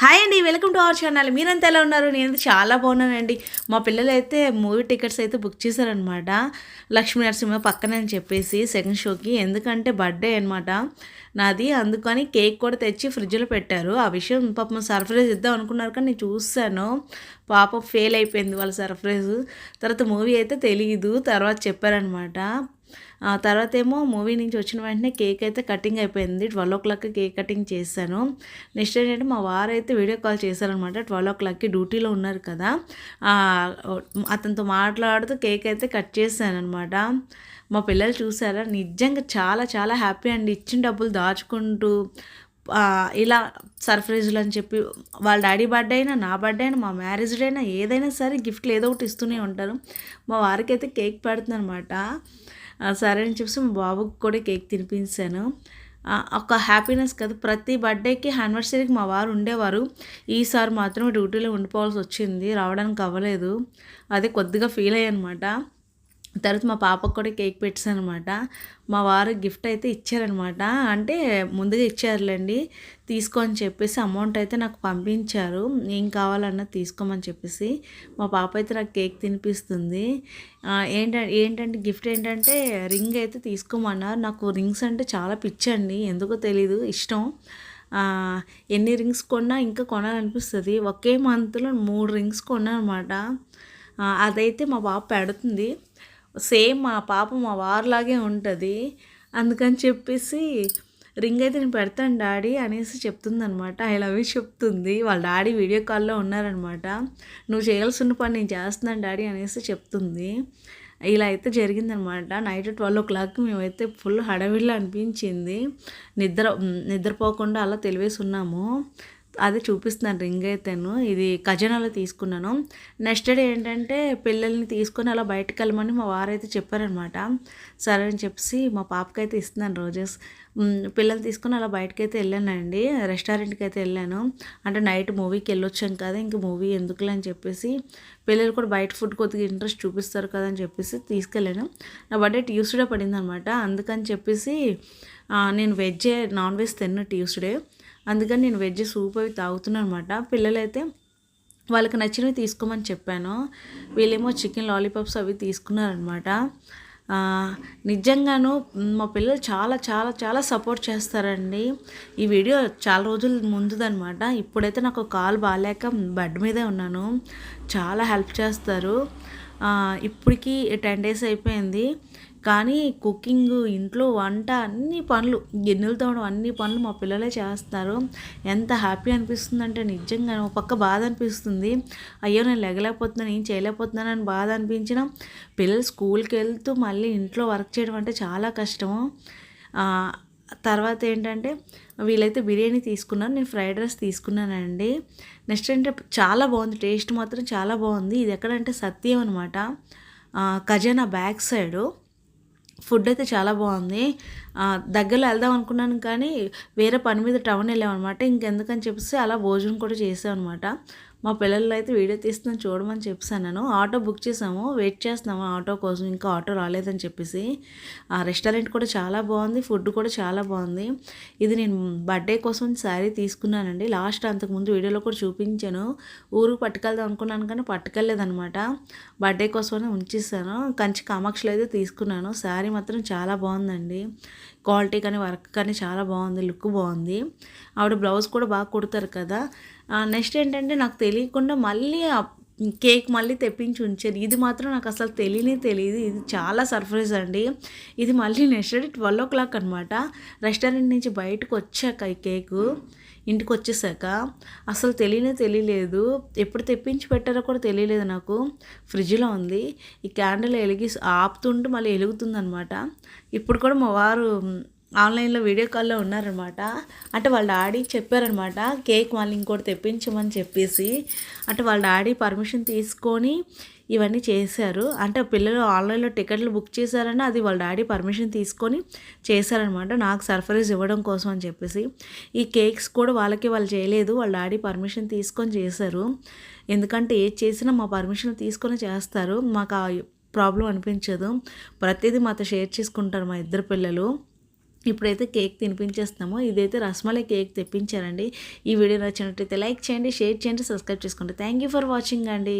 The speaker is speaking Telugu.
హాయ్ అండి వెల్కమ్ టు అవర్ ఛానల్. మీరంతా ఎలా ఉన్నారు? నేను చాలా బాగున్నానండి. మా పిల్లలు అయితే మూవీ టికెట్స్ అయితే బుక్ చేశారనమాట లక్ష్మీ నరసింహ పక్కన అని చెప్పేసి సెకండ్ షోకి. ఎందుకంటే బర్త్డే అనమాట నాది అందుకని కేక్ కూడా తెచ్చి ఫ్రిడ్జ్లో పెట్టారు. ఆ విషయం పాపం సర్ప్రైజ్ ఇద్దాం అనుకున్నారు కానీ నేను చూసాను పాప ఫెయిల్ అయిపోయింది వాళ్ళ సర్ప్రైజ్. తర్వాత మూవీ అయితే తెలియదు తర్వాత చెప్పారనమాట ఆ తర్వాత ఏమో మూవీ నుంచి వచ్చిన వెంటనే కేక్ అయితే కటింగ్ అయిపోయింది. ట్వెల్వ్ ఓ క్లాక్కి కేక్ కటింగ్ చేశాను. నెక్స్ట్ ఏంటంటే మా వారు అయితే వీడియో కాల్ చేశారనమాట. ట్వెల్వ్ ఓ క్లాక్కి డ్యూటీలో ఉన్నారు కదా. అతనితో మాట్లాడుతూ కేక్ అయితే కట్ చేశాను అనమాట మా పిల్లలు చూసారా? నిజంగా చాలా చాలా హ్యాపీ అండి. ఇచ్చిన డబ్బులు దాచుకుంటూ ఇలా సర్ప్రైజులు అని చెప్పి వాళ్ళ డాడీ బర్త్డే అయినా నా బర్త్డే అయినా మా మ్యారేజ్ డే అయినా ఏదైనా సరే గిఫ్ట్లు ఏదో ఒకటి ఇస్తూనే ఉంటారు. మా వారికి అయితే కేక్ పెడుతుంది అనమాట సరే అని చెప్పేసి మా బాబుకి కూడా కేక్ తినిపించాను. ఒక హ్యాపీనెస్ కదా ప్రతి బర్త్డేకి యానివర్సరీకి మా వారు ఉండేవారు. ఈసారి మాత్రం డ్యూటీలో ఉండిపోవాల్సి వచ్చింది రావడానికి అవ్వలేదు. అదే కొద్దిగా ఫీల్ అయ్యానమాట. తర్వాత మా పాపకు కూడా కేక్ పెట్టాను అనమాట మా వారు గిఫ్ట్ అయితే ఇచ్చారనమాట అంటే ముందుగా ఇచ్చారులేండి. తీసుకోని చెప్పేసి అమౌంట్ అయితే నాకు పంపించారు. ఏం కావాలన్నా తీసుకోమని చెప్పేసి మా పాప అయితే నాకు కేక్ తినిపిస్తుంది. ఏంటంటే ఏంటంటే గిఫ్ట్ ఏంటంటే రింగ్ అయితే తీసుకోమన్నారు. నాకు రింగ్స్ అంటే చాలా పిచ్చండి. ఎందుకో తెలీదు ఇష్టం. ఎన్ని రింగ్స్ కొన్నా ఇంకా కొనాలనిపిస్తుంది. ఒకే మంత్లో మూడు రింగ్స్ కొన్నాను అనమాట అదైతే మా పాప పెడుతుంది. సేమ్ మా పాప మా వారిలాగే ఉంటుంది. అందుకని చెప్పేసి రింగ్ అయితే నేను పెడతాను డాడీ అనేసి చెప్తుంది అనమాట ఐ లవ్ యూ చెప్తుంది. వాళ్ళ డాడీ వీడియో కాల్లో ఉన్నారనమాట నువ్వు చేయాల్సిన పని నేను చేస్తున్నాను డాడీ అనేసి చెప్తుంది. ఇలా అయితే జరిగిందనమాట నైట్ ట్వెల్వ్ ఓ క్లాక్ మేమైతే ఫుల్ హడవిడిలో అనిపించింది. నిద్ర నిద్రపోకుండా అలా తెలివేసి ఉన్నాము. అదే చూపిస్తున్నాను రింగ్ అయితేను. ఇది ఖజానాలో తీసుకున్నాను. నెక్స్ట్ డే ఏంటంటే పిల్లల్ని తీసుకొని అలా బయటకు వెళ్ళమని మా వారైతే చెప్పారనమాట సరే అని చెప్పేసి మా పాపకి అయితే ఇస్తున్నాను రోజెస్. పిల్లలు పిల్లల్ని తీసుకొని అలా బయటకు అయితే వెళ్ళానండి. రెస్టారెంట్కి అయితే వెళ్ళాను. అంటే నైట్ మూవీకి వెళ్ళొచ్చాం కదా ఇంక మూవీ ఎందుకులే అని చెప్పేసి పిల్లలు కూడా బయట ఫుడ్ కొద్దిగా ఇంట్రెస్ట్ చూపిస్తారు కదా అని చెప్పేసి తీసుకెళ్ళాను. నా బర్త్డే ట్యూస్డే పడింది అనమాట అందుకని చెప్పేసి నేను వెజ్ నాన్ వెజ్ తిన్న ట్యూస్డే అందుకని నేను వెజ్ సూప్ అవి తాగుతున్నాను అనమాట పిల్లలైతే వాళ్ళకి నచ్చినవి తీసుకోమని చెప్పాను. వీళ్ళేమో చికెన్ లాలీపాప్స్ అవి తీసుకున్నారనమాట నిజంగాను మా పిల్లలు చాలా చాలా చాలా సపోర్ట్ చేస్తారండి. ఈ వీడియో చాలా రోజుల ముందుదనమాట ఇప్పుడైతే నాకు కాల్ బాగాలేక బెడ్ మీదే ఉన్నాను. చాలా హెల్ప్ చేస్తారు. ఇప్పటికీ టెన్ డేస్ అయిపోయింది. కానీ కుకింగ్ ఇంట్లో వంట అన్ని పనులు గిన్నెలు తోమడం అన్ని పనులు మా పిల్లలే చేస్తారు. ఎంత హ్యాపీ అనిపిస్తుందంటే నిజంగా ఒక పక్క బాధ అనిపిస్తుంది. అయ్యో నేను లెగలేకపోతున్నాను ఏం చేయలేకపోతున్నాను అని బాధ అనిపించిన పిల్లలు స్కూల్కి వెళ్తూ మళ్ళీ ఇంట్లో వర్క్ చేయడం అంటే చాలా కష్టము. తర్వాత ఏంటంటే వీళ్ళైతే బిర్యానీ తీసుకున్నారు నేను ఫ్రైడ్ రైస్ తీసుకున్నానండి. నెక్స్ట్ అంటే చాలా బాగుంది టేస్ట్ మాత్రం చాలా బాగుంది. ఇది ఎక్కడంటే సత్యం అనమాట ఖజానా బ్యాక్ సైడు. ఫుడ్ అయితే చాలా బాగుంది. దగ్గరలో వెళ్దాం అనుకున్నాను కానీ వేరే పని మీద టౌన్ వెళ్ళామన్నమాట ఇంకెందుకని చెప్పేసి అలా భోజనం కూడా చేసామన్నమాట మా పిల్లలు అయితే వీడియో తీస్తున్నాను చూడమని చెప్పాను నేను ఆటో బుక్ చేసాము వెయిట్ చేస్తున్నాము ఆటో కోసం. ఇంకా ఆటో రాలేదని చెప్పేసి. ఆ రెస్టారెంట్ కూడా చాలా బాగుంది. ఫుడ్ కూడా చాలా బాగుంది. ఇది నేను బర్త్డే కోసం శారీ తీసుకున్నానండి. లాస్ట్ అంతకుముందు వీడియోలో కూడా చూపించాను. ఊరు పట్టుకెళ్దాం అనుకున్నాను కానీ పట్టుకెళ్ళలేదనమాట బర్త్డే కోసమని ఉంచేసాను. కంచి కామాక్షలు అయితే తీసుకున్నాను. శారీ మాత్రం చాలా బాగుందండి. క్వాలిటీ కానీ వర్క్ కానీ చాలా బాగుంది లుక్ బాగుంది. ఆవిడ బ్లౌజ్ కూడా బాగా కుడతారు కదా. నెక్స్ట్ ఏంటంటే నాకు తెలియకుండా మళ్ళీ కేక్ మళ్ళీ తెప్పించి ఉంచారు. ఇది మాత్రం నాకు అసలు తెలియనే తెలియదు. ఇది చాలా సర్ప్రైజ్ అండి. ఇది మళ్ళీ next day twelve o'clock అనమాట రెస్టారెంట్ నుంచి బయటకు వచ్చాక ఈ కేకు ఇంటికి వచ్చేసాక అసలు తెలియనే తెలియలేదు. ఎప్పుడు తెప్పించి పెట్టారో కూడా తెలియలేదు నాకు. ఫ్రిడ్జ్లో ఉంది. ఈ క్యాండిల్ వెలిగి ఆపుతుంటే మళ్ళీ వెలుగుతుందనమాట ఇప్పుడు కూడా మా వారు ఆన్లైన్లో వీడియో కాల్లో ఉన్నారనమాట. అంటే వాళ్ళ డాడీ చెప్పారనమాట కేక్ వాళ్ళు ఇంకోటి తెప్పించమని చెప్పేసి. అంటే వాళ్ళ డాడీ పర్మిషన్ తీసుకొని ఇవన్నీ చేశారు. అంటే పిల్లలు ఆన్లైన్లో టికెట్లు బుక్ చేశారని అది వాళ్ళ డాడీ పర్మిషన్ తీసుకొని చేశారనమాట. నాకు సర్ప్రైజ్ ఇవ్వడం కోసం అని చెప్పేసి. ఈ కేక్స్ కూడా వాళ్ళకి వాళ్ళు చేయలేదు వాళ్ళ డాడీ పర్మిషన్ తీసుకొని చేశారు. ఎందుకంటే ఏది చేసినా మా పర్మిషన్ తీసుకొని చేస్తారు. మాకు ఆ ప్రాబ్లం అనిపించదు. ప్రతిదీ మాతో షేర్ చేసుకుంటారు మా ఇద్దరు పిల్లలు. ఇప్పుడైతే కేక్ తినిపించేస్తున్నాము. ఇదైతే రస్మలై కేక్ తెప్పించారండి. ఈ వీడియో నచ్చినట్టయితే లైక్ చేయండి షేర్ చేయండి సబ్స్క్రైబ్ చేసుకోండి. థ్యాంక్ యూ ఫర్ వాచింగ్ అండి.